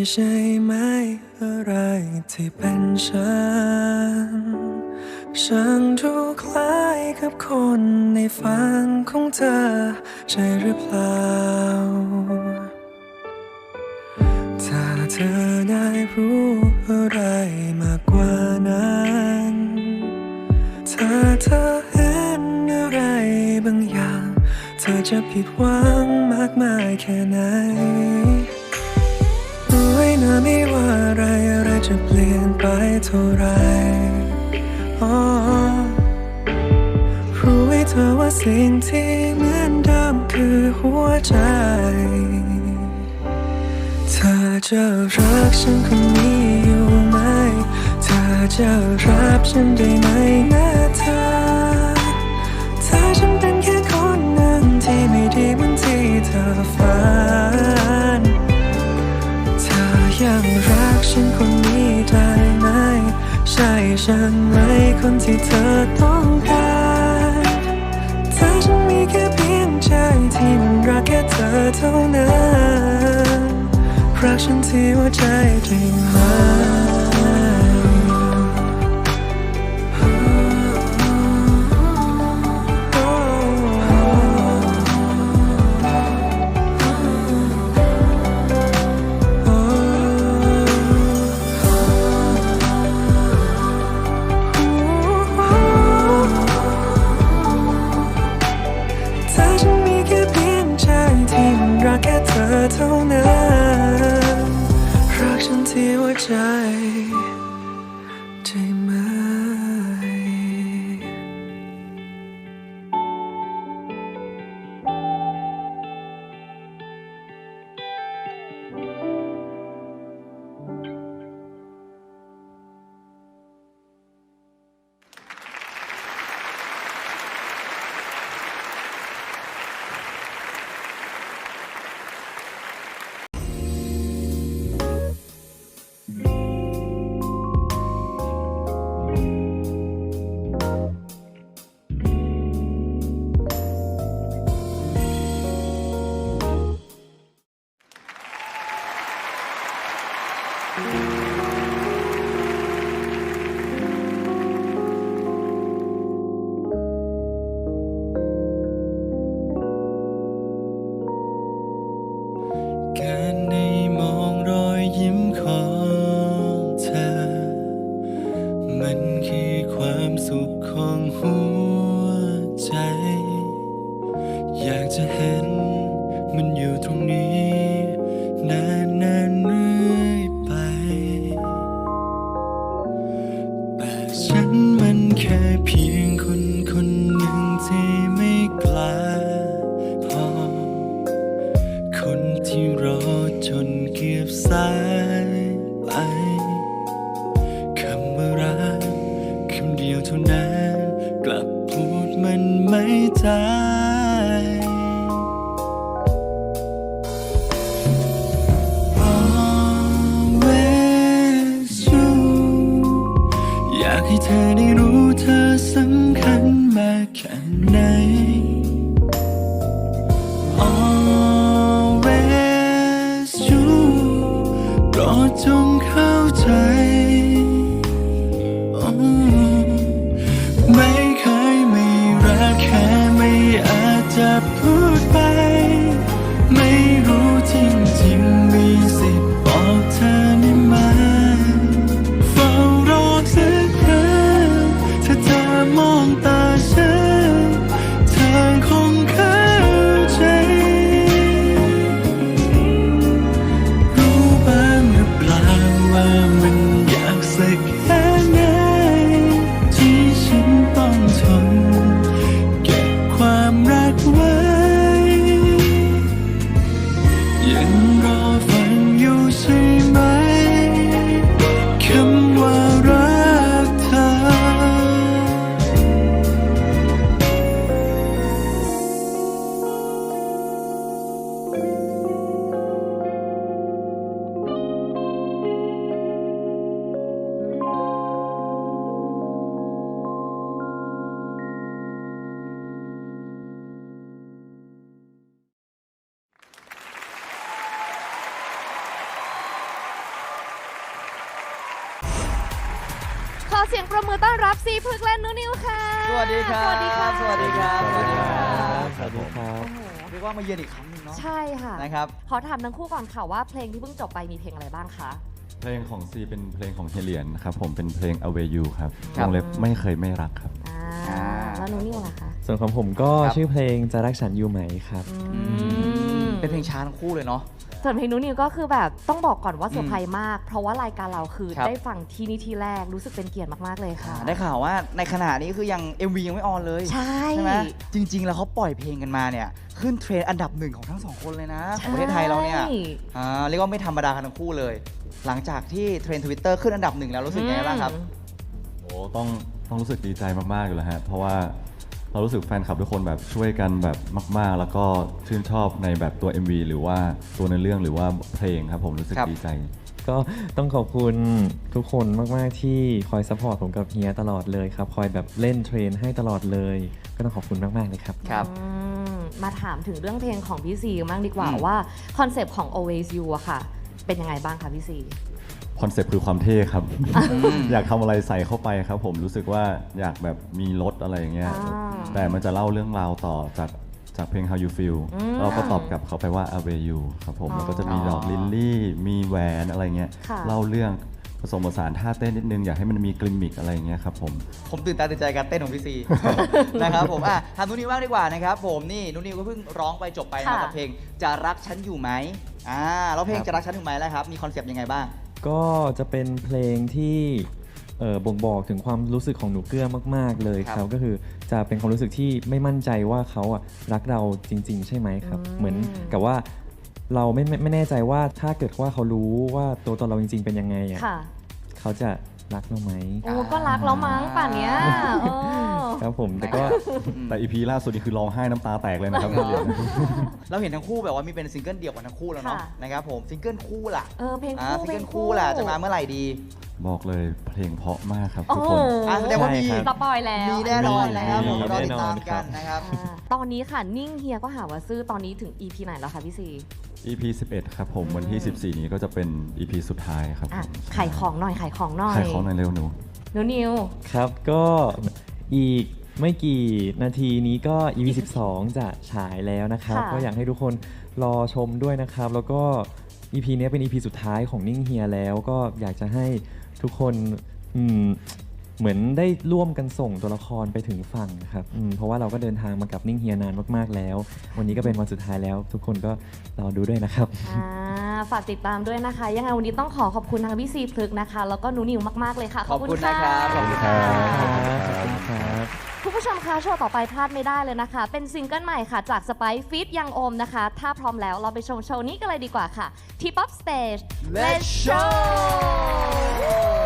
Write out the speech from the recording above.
มีใช่ไหมอะไรที่เป็นฉัน ฉันดูคล้ายกับคนในฝันของเธอ ใช่หรือเปล่า ถ้าเธอได้รู้อะไรมากกว่านั้น ถ้าเธอเห็นอะไรบางอย่าง เธอจะผิดหวังมากมายแค่ไหน นะไม่ว่าอะไรอะไรจะเปลี่ยนไปเท่าไรอ๋อรู้ไว้เธอว่าสิ่งที่เหมือนเดิมคือหัวใจ เธอจะรักฉันคนนี้อยู่ไหม เธอจะรับฉันได้ไหมนะเธอเธอฉันเป็นแค่คนหนึ่งที่ไม่ดีเหมือนที่เธอฝัน ฉันคนนี้ได้ไหม ใช่ฉันไหมคนที่เธอต้องการเธอฉันมีแค่เพียงใจที่มันรักแค่เธอเท่านั้น รักฉันที่หัวใจจริงไหม เท่านั้น รักฉันที่หัวใจ กา ฉันมันแค่เพียงคนคนหนึ่งที่ไม่กล้าพอ คนที่รอจนเกียบสายไปคำว่ารักคำเดียวเท่านั้นกลับ จ อเสียงประมือต้อนรับซีพึกษ์และนุนิวค่ะ สวัสดีครับ สวัสดีค่ะสวัสดีครับ สวัสดีครับสวัสดีครับโอ้โหเรียกว่ามาเยือนอีกครั้งหนึงเนาะ ใช่ค่ะ นะครับ ขอถามทั้งคู่ก่อนค่ะว่าเพลงที่เพิ่งจบไปมีเพลงอะไรบ้างคะ เพลงของซีเป็นเพลงของเฮเลียนครับผมเป็นเพลง Away You ครับครับ วงเล็บไม่เคยไม่รักครับ อ่าอ่าแล้วนุนิวล่ะคะ ส่วนของผมก็ครับ ชื่อเพลงจะรักฉันอยู่ไหมครับ อืม เป็นเพลงช้าทั้งคู่เลยเนาะ ส่วนเพลงนุนิวก็คือแบบต้องบอกก่อนว่าเซอร์ไพรส์มาก เพราะว่ารายการเราคือครับ ได้ฟังที่นี่ที่แรกรู้สึกเป็นเกียรติมากๆเลยค่ะ ได้ข่าวว่าในขณะนี้คือยัง MV ยังไม่ออนเลยใช่ใช่ไหมจริง ๆ แล้วเขาปล่อยเพลงกันมาเนี่ย ขึ้นเทรนด์อันดับหนึ่งของทั้งสองคนเลยนะของประเทศไทยเราเนี่ยใช่อ่าเรียกว่าไม่ธรรมดากันทั้งคู่เลย หลังจากที่เทรนด์ทวิตเตอร์ขึ้นอันดับหนึ่งแล้วรู้สึกยังไงบ้างครับ โอ้ต้องต้องรู้สึกดีใจมาก ๆ อยู่แล้วฮะ เพราะว่า เรารู้สึกแฟนคลับทุกคนแบบช่วยกันแบบมาก ๆ แล้วก็ชื่นชอบในแบบตัว MV หรือว่าตัวในอเรื่องหรือว่าเพลงครับผมรู้สึกครับ ดีใจ ก็ต้องขอบคุณทุกคนมาก ๆ ที่คอยซัพพอร์ตผมกับเฮียตลอดเลยครับ คอยแบบเล่นเทรนให้ตลอดเลย ก็ต้องขอบคุณมาก ๆ เลยครับ ครับ อืมมาถามถึงเรื่องเพลงของพี่ซีบ้างดีกว่าอืมว่าคอนเซปต์ของ always you อะค่ะ เป็นยังไงบ้างคะพี่ซี คอนเซปต์คือความเท่ครับ อยากทำอะไรใส่เข้าไปครับ ผมรู้สึกว่าอยากแบบมีรถอะไรอย่างเงี้ย อ่า แต่มันจะเล่าเรื่องราวต่อจากจากเพลง How You Feel อืมเราก็ตอบกลับเขาไปว่า Away You ครับผมอ๋อแล้วก็จะมีดอกลิลลี่ มีแหวนอะไรเงี้ย ค่ะ เล่าเรื่องผสมผสานท่าเต้นนิดนึง อยากให้มันมีกลิมมิกอะไรเงี้ยครับผม ผมตื่นตาตื่นใจการเต้นของพี่ซี นะครับผมอะทำนุนิวบ้างดีกว่านะครับผมนี่นุนิวก็เพิ่งร้องไปจบไปนะครับค่ะ กับเพลงจะรักฉันอยู่ไหมอ่าแล้วเพลงครับ จะรักฉันอยู่ไหมแล้วครับมีคอนเซปต์ยังไงบ้าง ก็จะเป็นเพลงที่เอ่อบ่งบอกถึงความรู้สึกของหนูเกื้อมาก ๆ เลยครับครับก็คือจะเป็นความรู้สึกที่ไม่มั่นใจว่าเขาอะรักเราจริง ๆ ใช่ไหมครับ อืม เหมือนกับว่าเราไม่ไม่ไม่แน่ใจว่าถ้าเกิดว่าเขารู้ว่าตัวตนเราจริง ๆ เป็นยังไงอะค่ะ เขาจะ รักเราไหมโอ้ก็รักแล้วมั้งป่านเนี้ยเออ ครับผมแต่ก็แต่อีพีล่าสุดนี่คือร้องไห้น้ำตาแตกเลยนะครับ เราเห็นทั้งคู่แบบว่ามีเป็นซิงเกิลเดี่ยวกันทั้งคู่แล้วเนาะค่ะ นะครับผมซิงเกิลคู่ล่ะเออเพลงอ่าคู่ซิงเกิลคู่ล่ะจะมาเมื่อไหร่ดี บอกเลยเพลงเพราะมากครับโอ้ทุกโหคน อะแสดงว่ามี ใช่ครับสปอยแล้วมีแน่นอนนะครับมีผมรอติดแน่นตาอนมกันครับนะครับ อ่าตอนนี้ค่ะนิ่งเฮียก็หาว่าซื้อตอนนี้ถึง EP ไหนแล้วคะพี่ซี EP 11 ครับผมวันที่ 14 นี้ก็จะเป็น EP สุดท้ายครับอะผมขายของหน่อยขายของหน่อยขายของหน่อยเร็วหนูนิวนิวครับก็อีกไม่กี่นาทีนี้ก็ EP 12 จะฉายแล้วนะครับค่ะก็อยากให้ทุกคนรอชมด้วยนะครับ แล้วก็ EP เนี้ยเป็น EP สุดท้ายของนิ่งเฮียแล้วก็อยากจะให้ทุกคนอืม เหมือนได้ร่วมกันส่งตัวละครไปถึงฝั่งครับอืมเพราะว่าเราก็เดินทางมากับนิ่งเฮียนานมากๆแล้ว วันนี้ก็เป็นวันสุดท้ายแล้ว ทุกคนก็รอดูด้วยนะครับ อ่าฝากติดตามด้วยนะคะ ยังไงวันนี้ต้องขอขอบคุณทางพี่ซีพลึกนะคะ แล้วก็หนูนิวมากๆเลยค่ะขอบคุณนะครับขอบคุณครับ ขอบคุณครับ คุณผู้ชมคะโชว์ต่อไปพลาดไม่ได้เลยนะคะ เป็นซิงเกิลใหม่ค่ะ จากสไปฟิตยังโอมนะคะ ถ้าพร้อมแล้วเราไปชมโชว์นี้กันเลยดีกว่าค่ะ ที่ Pop Stage Let's show